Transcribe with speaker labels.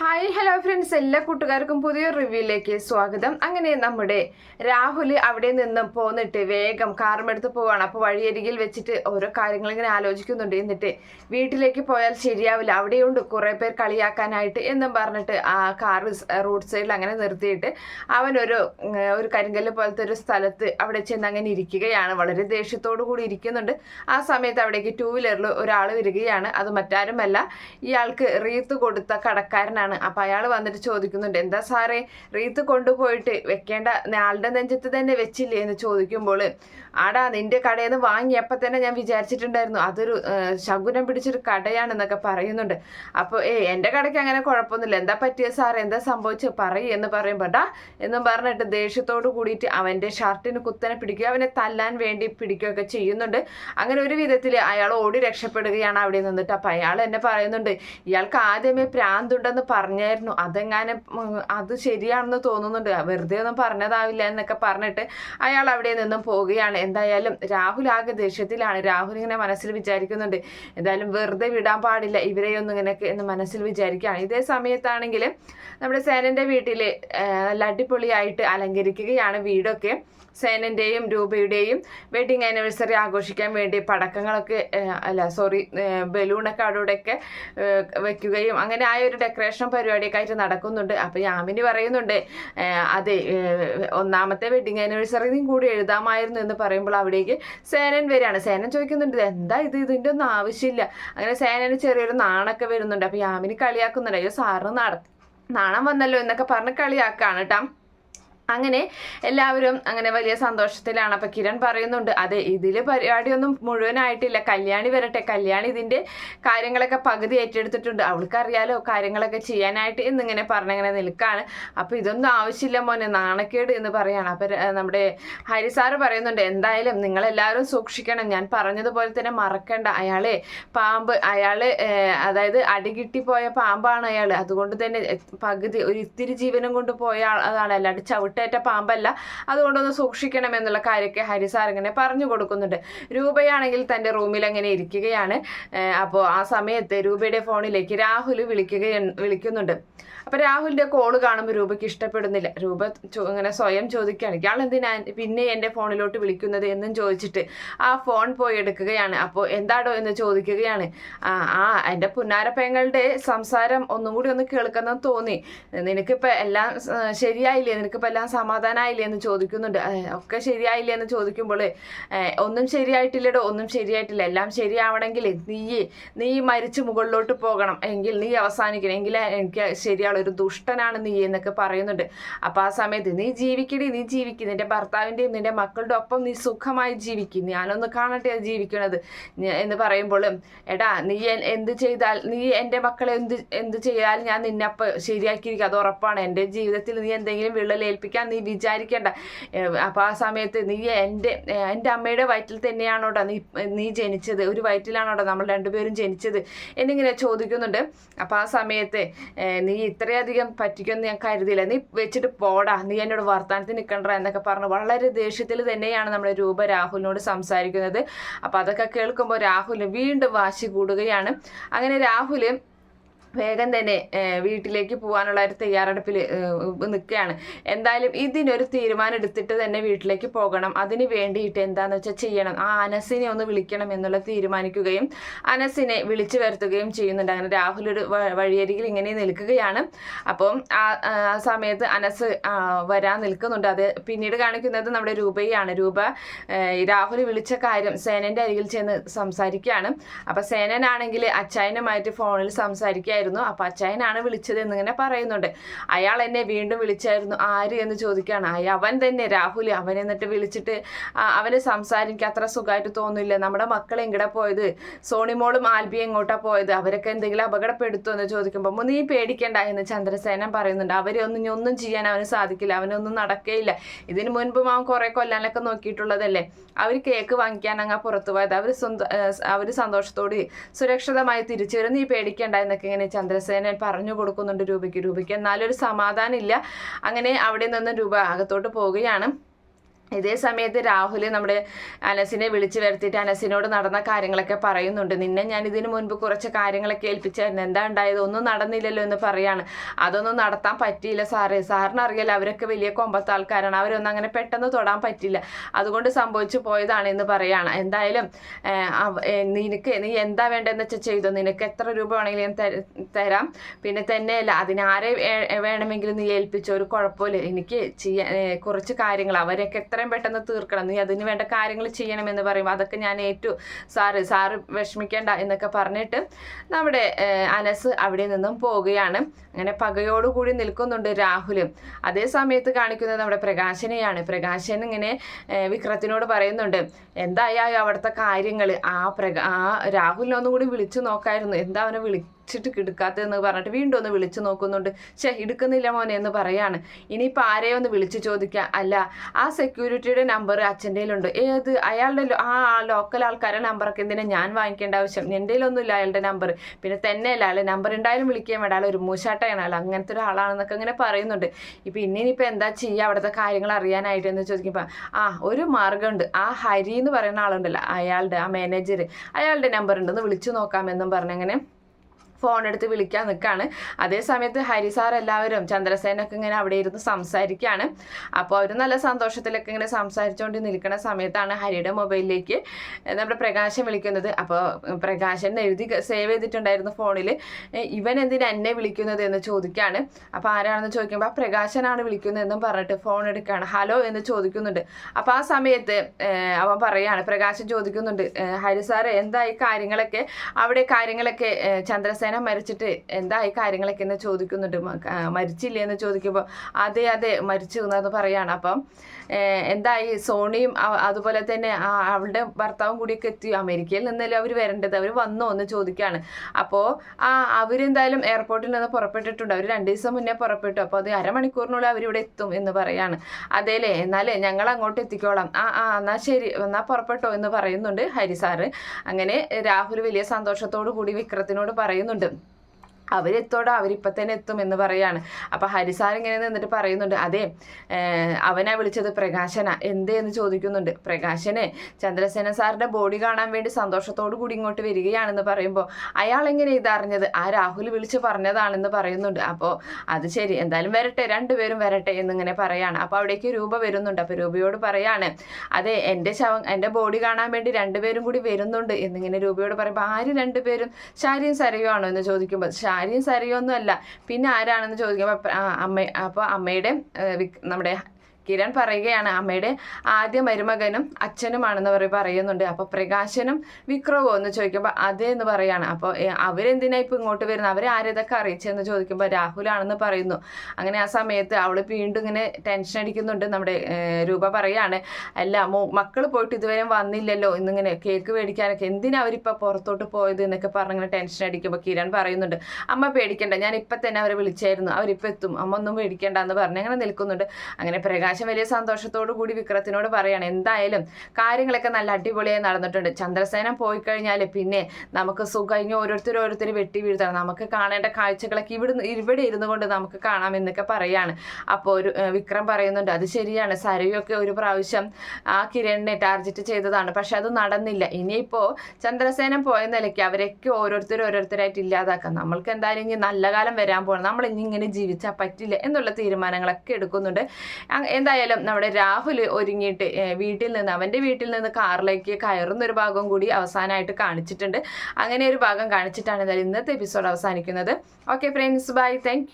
Speaker 1: Hi hello friends എല്ലാ കൂട്ടുകാർക്കും പുതിയ റിവ്യൂയിലേക്ക് സ്വാഗതം. അങ്ങനെ നമ്മുടെ രാഹുൽ അവിടെ നിന്നും പോന്നിട്ട് വേഗം കാറുമെടുത്ത് പോവാണ്. അപ്പോൾ വഴിയരികിൽ വെച്ചിട്ട് ഓരോ കാര്യങ്ങൾ ഇങ്ങനെ ആലോചിക്കുന്നുണ്ട്. എന്നിട്ട് വീട്ടിലേക്ക് പോയാൽ ശരിയാവില്ല. അവിടെയുണ്ട് കുറേ പേർ കളിയാക്കാനായിട്ട് എന്നും പറഞ്ഞിട്ട് ആ കാർ റോഡ് സൈഡിൽ അങ്ങനെ നിർത്തിയിട്ട് അവൻ ഒരു ഒരു കരിങ്കല്ല് പോലത്തെ ഒരു സ്ഥലത്ത് അവിടെ ചെന്ന് അങ്ങനെ ഇരിക്കുകയാണ്. വളരെ ദേഷ്യത്തോടു കൂടി ഇരിക്കുന്നുണ്ട്. ആ സമയത്ത് അവിടേക്ക് ടൂ വീലറിൽ ഒരാൾ വരികയാണ്. അത് മറ്റാരുമല്ല. ഇയാൾക്ക് റീത്ത് കൊടുത്ത കടക്കാരനാണ് അപ്പൊ അയാൾ വന്നിട്ട് ചോദിക്കുന്നുണ്ട് എന്താ സാറേ റീത്ത് കൊണ്ടുപോയിട്ട് വെക്കേണ്ട ആളുടെ നെഞ്ചത്ത് തന്നെ വെച്ചില്ലേ? എന്ന് ചോദിക്കുമ്പോൾ ആടാ നിന്റെ കടയിൽ നിന്ന് വാങ്ങിയപ്പോൾ തന്നെ ഞാൻ വിചാരിച്ചിട്ടുണ്ടായിരുന്നു. അതൊരു ശകുനം പിടിച്ചൊരു കടയാണെന്നൊക്കെ പറയുന്നുണ്ട്. അപ്പോൾ ഏ എന്റെ കടയ്ക്ക് അങ്ങനെ കുഴപ്പമൊന്നുമില്ല. എന്താ പറ്റിയ സാർ എന്താ സംഭവിച്ചത്? പറയൂ എന്ന് പറയുമ്പോൾ എന്നും പറഞ്ഞിട്ട് ദേഷ്യത്തോട് കൂടിയിട്ട് അവന്റെ ഷർട്ടിന് കുത്തനെ പിടിക്കുക അവനെ തല്ലാൻ വേണ്ടി പിടിക്കുകയൊക്കെ ചെയ്യുന്നുണ്ട്. അങ്ങനെ ഒരു വിധത്തിൽ അയാൾ ഓടി രക്ഷപ്പെടുകയാണ് അവിടെ നിന്നിട്ട്. അപ്പം അയാൾ എന്നെ പറയുന്നുണ്ട് ഇയാൾക്ക് ആദ്യമേ പ്രാന്തുണ്ടെന്ന് പറഞ്ഞായിരുന്നു. അതെങ്ങാനും അത് ശരിയാണെന്ന് തോന്നുന്നുണ്ട്. വെറുതെ ഒന്നും പറഞ്ഞതാവില്ല എന്നൊക്കെ പറഞ്ഞിട്ട് അയാൾ അവിടെ നിന്നും പോവുകയാണ്. എന്തായാലും രാഹുൽ ആകെ ദേഷ്യത്തിലാണ്. രാഹുൽ ഇങ്ങനെ മനസ്സിൽ വിചാരിക്കുന്നുണ്ട്. എന്തായാലും വെറുതെ വിടാൻ പാടില്ല. ഇവരെയൊന്നും ഇങ്ങനെയൊക്കെ എന്ന് മനസ്സിൽ വിചാരിക്കുകയാണ്. ഇതേ സമയത്താണെങ്കിൽ നമ്മുടെ സേനന്റെ വീട്ടിൽ നല്ല അടിപൊളിയായിട്ട് അലങ്കരിക്കുകയാണ് വീടൊക്കെ. സേനന്റെയും രൂപയുടെയും വെഡിങ് ആനിവേഴ്സറി ആഘോഷിക്കാൻ വേണ്ടി പടക്കങ്ങളൊക്കെ അല്ല സോറി ബലൂണൊക്കെ അവിടെയൊക്കെ വെക്കുകയും അങ്ങനെ ആ ഒരു ഡെക്കറേഷൻ പരിപാടിയൊക്കെ ആയിട്ട് നടക്കുന്നുണ്ട്. അപ്പോൾ യാമിനി പറയുന്നുണ്ട് അതെ ഒന്നാമത്തെ വെഡിങ് ആനിവേഴ്സറിയും കൂടി എഴുതാമായിരുന്നു എന്ന് പറയുമ്പോൾ അവിടേക്ക് സേനൻ വരികയാണ്. സേനൻ ചോദിക്കുന്നുണ്ട് എന്താ ഇത്? ഇതിന്റെ ഒന്നും ആവശ്യമില്ല. അങ്ങനെ സേനന് ചെറിയൊരു നാണൊക്കെ വരുന്നുണ്ട്. അപ്പോൾ യാമിനി കളിയാക്കുന്നുണ്ട് അയ്യോ സാറിന് നട നാണം വന്നല്ലോ എന്നൊക്കെ പറഞ്ഞ് കളിയാക്കാണ് കേട്ടോ അങ്ങനെ എല്ലാവരും അങ്ങനെ വലിയ സന്തോഷത്തിലാണ്. അപ്പൊ കിരൺ പറയുന്നുണ്ട് അതെ ഇതിൽ പരിപാടിയൊന്നും മുഴുവനായിട്ടില്ല. കല്യാണി വരട്ടെ. കല്യാണി ഇതിന്റെ കാര്യങ്ങളൊക്കെ പകുതി ഏറ്റെടുത്തിട്ടുണ്ട്. അവൾക്കറിയാലോ കാര്യങ്ങളൊക്കെ ചെയ്യാനായിട്ട് എന്നിങ്ങനെ പറഞ്ഞങ്ങനെ നിൽക്കാണ്. അപ്പൊ ഇതൊന്നും ആവശ്യമില്ല മോനെ നാണക്കേട് എന്ന് പറയാണ്. അപ്പൊ നമ്മുടെ ഹരിസാറ് പറയുന്നുണ്ട് എന്തായാലും നിങ്ങൾ എല്ലാവരും സൂക്ഷിക്കണം. ഞാൻ പറഞ്ഞതുപോലെ തന്നെ മറക്കണ്ട. അയാളെ പാമ്പ് അയാൾ അതായത് അടികിട്ടിപ്പോയ പാമ്പാണ് അയാൾ. അതുകൊണ്ട് തന്നെ പകുതി ഒരു ഇത്തിരി ജീവനും കൊണ്ട് പോയ അതാണ്. അല്ലാണ്ട് ചവിട്ടേറ്റ പാമ്പല്ല. അതുകൊണ്ടൊന്ന് സൂക്ഷിക്കണം എന്നുള്ള കാര്യമൊക്കെ ഹരിസാർ ഇങ്ങനെ പറഞ്ഞു കൊടുക്കുന്നുണ്ട്. രൂപയാണെങ്കിൽ തന്റെ റൂമിൽ അങ്ങനെ ഇരിക്കുകയാണ്. അപ്പോൾ ആ സമയത്ത് രൂപയുടെ ഫോണിലേക്ക് രാഹുൽ വിളിക്കുക വിളിക്കുന്നുണ്ട്. അപ്പോൾ രാഹുലിന്റെ കോൾ കാണുമ്പോൾ രൂപയ്ക്ക് ഇഷ്ടപ്പെടുന്നില്ല. രൂപ ഇങ്ങനെ സ്വയം ചോദിക്കുകയാണ്. ഇയാൾ എന്തിനാ പിന്നെ എന്റെ ഫോണിലോട്ട് വിളിക്കുന്നത്? എന്നും ചോദിച്ചിട്ട് ആ ഫോൺ പോയി എടുക്കുകയാണ്. അപ്പോൾ എന്താടോ എന്ന് ചോദിക്കുകയാണ്. ആ എന്റെ പുന്നാരപ്പങ്ങളുടെ സംസാരം ഒന്നും കൂടി ഒന്ന് കേൾക്കുന്ന തോന്നി. നിനക്കിപ്പോൾ എല്ലാം ശരിയായില്ലേ? നിനക്കിപ്പോൾ എല്ലാം സമാധാനമായില്ലേ എന്ന് ചോദിക്കുന്നുണ്ട്. "ഏ, ഒക്കെ ശരിയായില്ലേ എന്ന് ചോദിക്കുമ്പോൾ "ഏ, ഒന്നും ശരിയായിട്ടില്ലടോ ഒന്നും ശരിയായിട്ടില്ല. എല്ലാം ശരിയാവണമെങ്കിൽ നീ നീ മരിച്ച് മുകളിലോട്ട് പോകണം. എങ്കിൽ നീ അവസാനിക്കണം. എങ്കിൽ എനിക്ക് ശരിയാവുള്ള ഒരു ദുഷ്ടനാണ് നീ എന്നൊക്കെ പറയുന്നുണ്ട്. അപ്പോൾ ആ സമയത്ത് നീ ജീവിക്കടി നീ ജീവിക്കും. നിന്റെ ഭർത്താവിന്റെയും നിന്റെ മക്കളുടെ ഒപ്പം നീ സുഖമായി ജീവിക്കും. ഞാനൊന്ന് കാണട്ടെ ജീവിക്കണത്. എന്ന് പറയുമ്പോൾ എടാ നീ എന്ത് ചെയ്താൽ നീ എന്റെ മക്കളെ എന്ത് എന്ത് ചെയ്താൽ ഞാൻ നിന്നെ അപ്പം ശരിയാക്കിയിരിക്കും. അത് ഉറപ്പാണ്. എന്റെ ജീവിതത്തിൽ നീ എന്തെങ്കിലും വിള്ളലേൽപ്പിക്കാൻ നീ വിചാരിക്കേണ്ട. അപ്പോൾ ആ സമയത്ത് നീ എന്റെ എന്റെ അമ്മയുടെ വയറ്റിൽ തന്നെയാണോട്ടോ നീ നീ ജനിച്ചത്. ഒരു വയറ്റിലാണോട്ടോ നമ്മൾ രണ്ടുപേരും ജനിച്ചത് എന്നിങ്ങനെ ചോദിക്കുന്നുണ്ട്. അപ്പോൾ ആ സമയത്ത് നീ ഇത്രയധികം പറ്റിക്കുമെന്ന് ഞാൻ കരുതിയില്ല. നീ വെച്ചിട്ട് പോടാ. നീ എന്നോട് വർത്താനത്തിന് നിൽക്കണ്ട എന്നൊക്കെ പറഞ്ഞു. വളരെ ദേഷ്യത്തിൽ തന്നെയാണ് നമ്മുടെ രൂപ രാഹുലിനോട് സംസാരിക്കുന്നത്. അപ്പോൾ അതൊക്കെ കേൾക്കുമ്പോൾ രാഹുൽ വീണ്ടും വാശി കൂടുകയാണ്. അങ്ങനെ രാഹുൽ വേഗം തന്നെ വീട്ടിലേക്ക് പോകാനുള്ള ഒരു തയ്യാറെടുപ്പിൽ നിൽക്കുകയാണ്. എന്തായാലും ഇതിനൊരു തീരുമാനം എടുത്തിട്ട് തന്നെ വീട്ടിലേക്ക് പോകണം. അതിന് വേണ്ടിയിട്ട് എന്താന്ന് വെച്ചാൽ ചെയ്യണം. ആ അനസിനെ ഒന്ന് വിളിക്കണം എന്നുള്ള തീരുമാനിക്കുകയും അനസിനെ വിളിച്ചു വരുത്തുകയും ചെയ്യുന്നുണ്ട്. അങ്ങനെ രാഹുൽ ഒരു വഴിയരികിൽ ഇങ്ങനെ നിൽക്കുകയാണ്. അപ്പം ആ സമയത്ത് അനസ് വരാൻ നിൽക്കുന്നുണ്ട്. അത് പിന്നീട് കാണിക്കുന്നത് നമ്മുടെ രൂപയാണ്. രൂപ രാഹുൽ വിളിച്ച കാര്യം സേനന്റെ അരികിൽ ചെന്ന് സംസാരിക്കുകയാണ്. അപ്പം സേനനാണെങ്കിൽ അച്ചായനുമായിട്ട് ഫോണിൽ സംസാരിക്കുകയായിരുന്നു അപ്പം അച്ചായനാണ് വിളിച്ചത് എന്നിങ്ങനെ പറയുന്നുണ്ട്. അയാൾ എന്നെ വീണ്ടും വിളിച്ചായിരുന്നു. ആര് എന്ന് ചോദിക്കുകയാണ് അവൻ തന്നെ രാഹുൽ അവൻ എന്നിട്ട് വിളിച്ചിട്ട് അവന് സംസാരിക്കുക അത്ര സുഖമായിട്ട് തോന്നില്ല നമ്മുടെ മക്കൾ എങ്ങടെ പോയത്? സോണിമോളും ആൽബിയും എങ്ങോട്ടാ പോയത്? അവരൊക്കെ എന്തെങ്കിലും അപകടപ്പെടുത്തോ എന്ന് ചോദിക്കുമ്പോൾ നീ പേടിക്കണ്ട എന്ന് ചന്ദ്രസേനൻ പറയുന്നുണ്ട്. അവരെ ഒന്നും ഇനി ഒന്നും ചെയ്യാൻ അവന് സാധിക്കില്ല. അവനൊന്നും നടക്കേയില്ല. ഇതിനു മുൻപും അവൻ കുറെ കൊല്ലാനൊക്കെ നോക്കിയിട്ടുള്ളതല്ലേ? അവർ കേക്ക് വാങ്ങിക്കാൻ അങ്ങ് പുറത്തു പോയത്. അവർ സ്വന്തം അവർ സന്തോഷത്തോടെ സുരക്ഷിതമായി തിരിച്ചു വരും. നീ പേടിക്കണ്ട എന്നൊക്കെ ഇങ്ങനെ ചന്ദ്രസേനൻ പറഞ്ഞു കൊടുക്കുന്നുണ്ട് രൂപയ്ക്ക്. രൂപയ്ക്ക് എന്നാലും ഒരു സമാധാനം ഇല്ല. അങ്ങനെ അവിടെ നിന്ന് രൂപ അകത്തോട്ട് പോവുകയാണ്. ഇതേ സമയത്ത് രാഹുൽ നമ്മുടെ അനസിനെ വിളിച്ചു വരുത്തിയിട്ട് അനസിനോട് നടന്ന കാര്യങ്ങളൊക്കെ പറയുന്നുണ്ട്. നിന്നെ ഞാൻ ഇതിനു മുൻപ് കുറച്ച് കാര്യങ്ങളൊക്കെ ഏൽപ്പിച്ചായിരുന്നു എന്താ ഉണ്ടായത്? ഒന്നും നടന്നില്ലല്ലോ എന്ന് പറയാണ്. അതൊന്നും നടത്താൻ പറ്റിയില്ല സാറേ. സാറിന് അറിയാലോ അവരൊക്കെ വലിയ കൊമ്പത്തെ ആൾക്കാരാണ് അവരൊന്നും അങ്ങനെ പെട്ടെന്ന് തൊടാൻ പറ്റില്ല അതുകൊണ്ട് സംഭവിച്ചു പോയതാണ് എന്ന് പറയാണ്. എന്തായാലും നിനക്ക് നീ എന്താ വേണ്ടതെന്ന് വെച്ചാൽ ചെയ്തു. നിനക്ക് എത്ര രൂപ വേണമെങ്കിലും ഞാൻ തരാം. പിന്നെ തന്നെയല്ല അതിനാരെ വേണമെങ്കിലും നീ ഏൽപ്പിച്ചോ? ഒരു കുഴപ്പമില്ല. എനിക്ക് ചെയ്യാൻ കുറച്ച് കാര്യങ്ങൾ അവരൊക്കെ എത്ര എത്രയും പെട്ടെന്ന് തീർക്കണം. നീ അതിന് വേണ്ട കാര്യങ്ങൾ ചെയ്യണമെന്ന് പറയും അതൊക്കെ ഞാൻ ഏറ്റു സാറ് സാറ് വിഷമിക്കേണ്ട എന്നൊക്കെ പറഞ്ഞിട്ട് നമ്മുടെ അനസ് അവിടെ നിന്നും പോവുകയാണ്. അങ്ങനെ പകയോടുകൂടി നിൽക്കുന്നുണ്ട് രാഹുലും. അതേ സമയത്ത് കാണിക്കുന്നത് നമ്മുടെ പ്രകാശനെയാണ്. പ്രകാശൻ ഇങ്ങനെ വിക്രത്തിനോട് പറയുന്നുണ്ട് എന്തായാലും അവിടുത്തെ കാര്യങ്ങൾ ആ പ്രകാ ആ രാഹുലിനൊന്നും കൂടി വിളിച്ചു നോക്കായിരുന്നു. എന്താ അവനെ വിളി? വിളിച്ചിട്ട് കിടക്കാത്തതെന്ന് പറഞ്ഞിട്ട് വീണ്ടും ഒന്ന് വിളിച്ചു നോക്കുന്നുണ്ട്. ഛേ എടുക്കുന്നില്ല മോനെ എന്ന് പറയാണ്. ഇനിയിപ്പോൾ ആരെയോ ഒന്ന് വിളിച്ചു ചോദിക്കുക അല്ല ആ സെക്യൂരിറ്റിയുടെ നമ്പർ അച്ഛന്റെ ഉണ്ട് ഏത്? അയാളുടെ ആ ലോക്കൽ ആൾക്കാരുടെ നമ്പറൊക്കെ എന്തിനാ ഞാൻ വാങ്ങിക്കേണ്ട ആവശ്യം? എന്റെ ഒന്നുമില്ല അയാളുടെ നമ്പർ പിന്നെ തന്നെ അല്ല അയാളെ നമ്പർ ഉണ്ടായാലും വിളിക്കാൻ വേണ്ട. ഒരു മൂശാട്ടയാണ്. അയാൾ അങ്ങനത്തെ ഒരാളാണെന്നൊക്കെ ഇങ്ങനെ പറയുന്നുണ്ട്. ഇപ്പം ഇനി ഇനിയിപ്പോൾ എന്താ ചെയ്യുക അവിടുത്തെ കാര്യങ്ങൾ അറിയാനായിട്ട് എന്ന് ചോദിക്കുമ്പോൾ ആ ഒരു മാർഗമുണ്ട്. ആ ഹരി എന്ന് പറയുന്ന ആളുണ്ടല്ലോ അയാളുടെ ആ മാനേജർ അയാളുടെ നമ്പർ ഉണ്ടെന്ന് വിളിച്ചു നോക്കാമെന്നും പറഞ്ഞങ്ങനെ ഫോൺ എടുത്ത് വിളിക്കാൻ നിൽക്കുകയാണ് അതേ സമയത്ത് ഹരിസാർ എല്ലാവരും ചന്ദ്രസേനൊക്കെ ഇങ്ങനെ അവിടെ ഇരുന്ന് സംസാരിക്കുകയാണ് അപ്പോൾ അവർ നല്ല സന്തോഷത്തിലൊക്കെ ഇങ്ങനെ സംസാരിച്ചുകൊണ്ട് നിൽക്കുന്ന സമയത്താണ് ഹരിയുടെ മൊബൈലിലേക്ക് നമ്മുടെ പ്രകാശം വിളിക്കുന്നത്. അപ്പോൾ പ്രകാശൻ എഴുതി സേവ് ചെയ്തിട്ടുണ്ടായിരുന്നു ഫോണിൽ ഇവൻ എന്തിനാ എന്നെ വിളിക്കുന്നത് എന്ന് ചോദിക്കുകയാണ് അപ്പോൾ ആരാണെന്ന് ചോദിക്കുമ്പോൾ പ്രകാശനാണ് വിളിക്കുന്നതെന്നും പറഞ്ഞിട്ട് ഫോൺ എടുക്കുകയാണ് ഹലോ എന്ന് ചോദിക്കുന്നുണ്ട്. അപ്പോൾ ആ സമയത്ത് അവൻ പറയുകയാണ് പ്രകാശൻ ചോദിക്കുന്നുണ്ട് ഹരി സാറ് എന്തായി കാര്യങ്ങളൊക്കെ? അവിടെ കാര്യങ്ങളൊക്കെ ചന്ദ്രസേന സേന മരിച്ചിട്ട് എന്തായി കാര്യങ്ങളൊക്കെ എന്ന് ചോദിക്കുന്നുണ്ട്. മരിച്ചില്ലേ എന്ന് ചോദിക്കുമ്പോൾ അതെ അതെ മരിച്ചു എന്നത് പറയാണ്. അപ്പം എന്തായി? സോണിയും അതുപോലെ തന്നെ അവളുടെ ഭർത്താവും കൂടിയൊക്കെ എത്തി. അമേരിക്കയിൽ നിന്നല്ലേ അവർ വരേണ്ടത്? അവർ വന്നോ എന്ന് ചോദിക്കുകയാണ് അപ്പോൾ ആ അവരെന്തായാലും എയർപോർട്ടിൽ നിന്ന് പുറപ്പെട്ടിട്ടുണ്ട്. അവർ രണ്ട് ദിവസം മുന്നേ പുറപ്പെട്ടു. അപ്പോൾ അത് അരമണിക്കൂറിനുള്ളിൽ അവരിവിടെ എത്തും എന്ന് പറയാണ്. അതേലേ എന്നാലേ ഞങ്ങൾ അങ്ങോട്ട് എത്തിക്കോളാം. ആ ആ എന്നാൽ ശരി എന്നാൽ പുറപ്പെട്ടോ എന്ന് പറയുന്നുണ്ട് ഹരി സാറ്. അങ്ങനെ രാഹുൽ വലിയ സന്തോഷത്തോടു കൂടി വിക്രത്തിനോട് പറയുന്നുണ്ട്. ഉണ്ട് അവരെത്തോടെ അവരിപ്പം തന്നെ എത്തും എന്ന് പറയാണ്. അപ്പോൾ ഹരിസാർ ഇങ്ങനെ നിന്നിട്ട് പറയുന്നുണ്ട് അതെ അവനെ വിളിച്ചത് പ്രകാശന. എന്തേ എന്ന് ചോദിക്കുന്നുണ്ട്. പ്രകാശനെ ചന്ദ്രസേന സാറിന്റെ ബോഡി കാണാൻ വേണ്ടി സന്തോഷത്തോടു കൂടി ഇങ്ങോട്ട് വരികയാണെന്ന് പറയുമ്പോൾ അയാൾ എങ്ങനെ ഇതറിഞ്ഞത് ആ രാഹുൽ വിളിച്ച് പറഞ്ഞതാണെന്ന് പറയുന്നുണ്ട്. അപ്പോൾ അത് ശരി എന്തായാലും വരട്ടെ രണ്ടുപേരും വരട്ടെ എന്നിങ്ങനെ പറയാണ്. അപ്പോൾ അവിടേക്ക് രൂപ വരുന്നുണ്ട്. അപ്പോൾ രൂപയോട് പറയാണ് അതെ എന്റെ ശവം എന്റെ ബോഡി കാണാൻ വേണ്ടി രണ്ടുപേരും കൂടി വരുന്നുണ്ട്. എന്നിങ്ങനെ രൂപയോട് പറയുമ്പോൾ ആര് രണ്ടുപേരും? ശാരിയും സരയോ ആണോ എന്ന് ചോദിക്കുമ്പോൾ ഭാര്യയും സരിയൊന്നും അല്ല പിന്നെ ആരാണെന്ന് ചോദിക്കുമ്പോൾ അമ്മ അപ്പോൾ അമ്മയുടെ നമ്മുടെ കിരൺ പറയുകയാണ് അമ്മയുടെ ആദ്യ മരുമകനും അച്ഛനുമാണെന്ന് പറയും പറയുന്നുണ്ട്. അപ്പോൾ പ്രകാശനും വിക്രവോ എന്ന് ചോദിക്കുമ്പോൾ അതേ എന്ന് പറയാണ്. അപ്പോൾ അവരെന്തിനാ ഇപ്പൊ ഇങ്ങോട്ട് വരുന്നത്? അവരെ ആരേതൊക്കെ അറിയിച്ചെന്ന് ചോദിക്കുമ്പോൾ രാഹുലാണെന്ന് പറയുന്നു. അങ്ങനെ ആ സമയത്ത് അവൾ വീണ്ടും ഇങ്ങനെ ടെൻഷൻ അടിക്കുന്നുണ്ട്. നമ്മുടെ രൂപ പറയാണ് അല്ല മക്കൾ പോയിട്ട് ഇതുവരെ വന്നില്ലല്ലോ. എന്നിങ്ങനെ കേക്ക് മേടിക്കാനൊക്കെ എന്തിനാ അവരിപ്പോൾ പുറത്തോട്ട് പോയത്? എന്നൊക്കെ പറഞ്ഞിങ്ങനെ ടെൻഷൻ അടിക്കുമ്പോൾ കിരൺ പറയുന്നുണ്ട് അമ്മ പേടിക്കണ്ട. ഞാൻ ഇപ്പം തന്നെ അവരെ വിളിച്ചായിരുന്നു. അവരിപ്പോൾ എത്തും. അമ്മ ഒന്നും പേടിക്കണ്ട എന്ന് പറഞ്ഞ് അങ്ങനെ നിൽക്കുന്നുണ്ട്. അങ്ങനെ പ്രകാശ് ആകാശം വലിയ സന്തോഷത്തോടു കൂടി വിക്രത്തിനോട് പറയാണ് എന്തായാലും കാര്യങ്ങളൊക്കെ നല്ല അടിപൊളിയായി നടന്നിട്ടുണ്ട്. ചന്ദ്രസേന പോയി കഴിഞ്ഞാൽ പിന്നെ നമുക്ക് സുഖം. ഓരോരുത്തർ ഓരോരുത്തർ വെട്ടി വീഴ്ത്തണം. നമുക്ക് കാണേണ്ട കാഴ്ചകളൊക്കെ ഇവിടെ ഇവിടെ ഇരുന്നു കൊണ്ട് നമുക്ക് കാണാം എന്നൊക്കെ പറയാണ്. അപ്പോൾ ഒരു വിക്രം പറയുന്നുണ്ട് അത് ശരിയാണ്. സരയൊക്കെ ഒരു പ്രാവശ്യം ആ കിരണിനെ ടാർജറ്റ് ചെയ്തതാണ്. പക്ഷെ അത് നടന്നില്ല. ഇനിയിപ്പോൾ ചന്ദ്രസേന പോയ നിലയ്ക്ക് അവരൊക്കെ ഓരോരുത്തർ ഓരോരുത്തരായിട്ട് ഇല്ലാതാക്കാം. നമ്മൾക്ക് എന്തായാലും ഇനി നല്ല കാലം വരാൻ പോകണം നമ്മൾ ഇനി ഇങ്ങനെ ജീവിച്ചാൽ പറ്റില്ല എന്നുള്ള തീരുമാനങ്ങളൊക്കെ എടുക്കുന്നുണ്ട്. എന്തായാലും നമ്മുടെ രാഹുൽ ഒരുങ്ങിയിട്ട് വീട്ടിൽ നിന്ന് അവന്റെ വീട്ടിൽ നിന്ന് കാറിലേക്ക് കയറുന്ന ഒരു ഭാഗം കൂടി അവസാനമായിട്ട് കാണിച്ചിട്ടുണ്ട്. അങ്ങനെ ഒരു ഭാഗം കാണിച്ചിട്ടാണ് എന്തായാലും ഇന്നത്തെ എപ്പിസോഡ് അവസാനിക്കുന്നത്. Okay friends bye thank